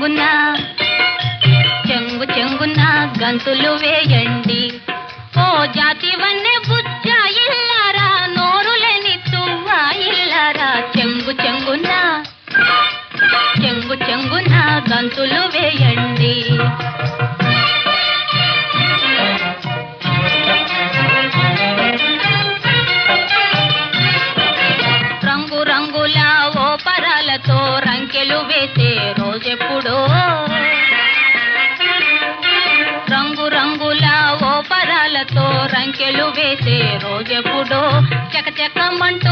చెంగున? చెంగు చెంగున గంతులు వేయండి. ఓ జాతి వన్నె బుజ్జ ఇల్లారా నోరులేని తువ్వ ఇల్లారా? చెంగు చెంగునా? చెంగు చెంగున గంతులు వేయండి. రంగు రంగుల ఓ పరాలతో రంకెలు వేసేరు. రంగు రంగుల ఓ పరాలతో రంకెలు వేసే రోజెప్పుడో చకచకమంటూ